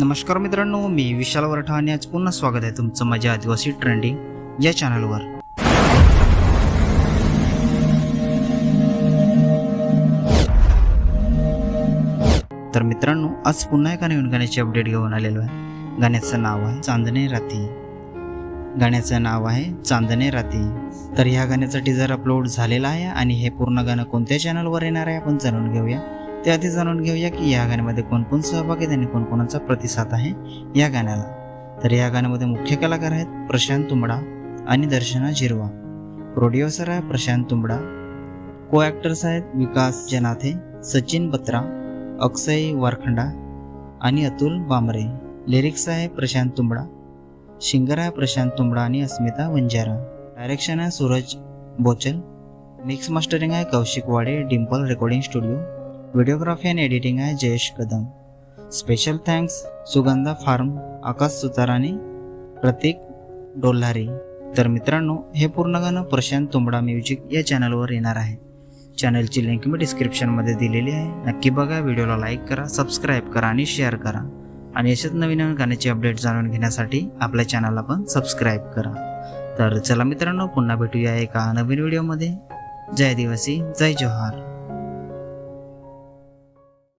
नमस्कार मित्रांनो मी विशाल वरठा आणि आज पुन्हा स्वागत आहे तुमचं माझ्या आदिवासी ट्रेंडिंग या चॅनलवर तर मित्रांनो आज पुन्हा एका नवीन गाण्याची अपडेट घेऊन आलेलो आहे. गाण्याचं नाव आहे चांदणे राती. गाण्याचं नाव आहे चांदणे राती. तर ह्या गाण्याचा टीजर अपलोड झालेला आहे आणि हे पूर्ण गाणं कोणत्या चॅनलवर येणार आहे आपण जाणून घेऊया. त्याआधी जाणून घेऊया की या गाण्यामध्ये कोण कोण सहभागी आहेत आणि कोणकोणाचा प्रतिसाद आहे या गाण्याला. तर या गाण्यामध्ये मुख्य कलाकार आहेत प्रशांत तुंबडा आणि दर्शना झिरवा प्रोड्युसर आहे प्रशांत तुंबडा. को ॲक्टर्स आहेत विकास जनाथे सचिन बत्रा अक्षय वारखंडा आणि अतुल बांबरे. लिरिक्स आहे प्रशांत तुंबडा. सिंगर आहे प्रशांत तुंबडा आणि अस्मिता वंजारा. डायरेक्शन आहे सूरज बोचल. मिक्स मास्टरिंग आहे Kaushik Wade Dimple recording studio. Videography आणि एडिटिंग आहे Jayesh Kadam. Special thanks Sugandha farm Aakash Sutar आणि प्रतीक डोल्हारी. तर मित्रांनो हे पूर्ण गाणं प्रशांत तुंबडा म्युझिक या चॅनलवर येणार आहे. चॅनलची लिंक मी डिस्क्रिप्शनमध्ये दिलेली आहे. नक्की बघा व्हिडिओला लाईक करा सबस्क्राईब करा आणि शेअर करा. आणि अशाच नवीन नवीन गाण्याचे अपडेट जाणून घेण्यासाठी आपल्या चॅनलला पण सबस्क्राईब करा. तर चला मित्रांनो पुन्हा भेटूया एका नवीन व्हिडिओमध्ये जय दिवसी जय जोहार.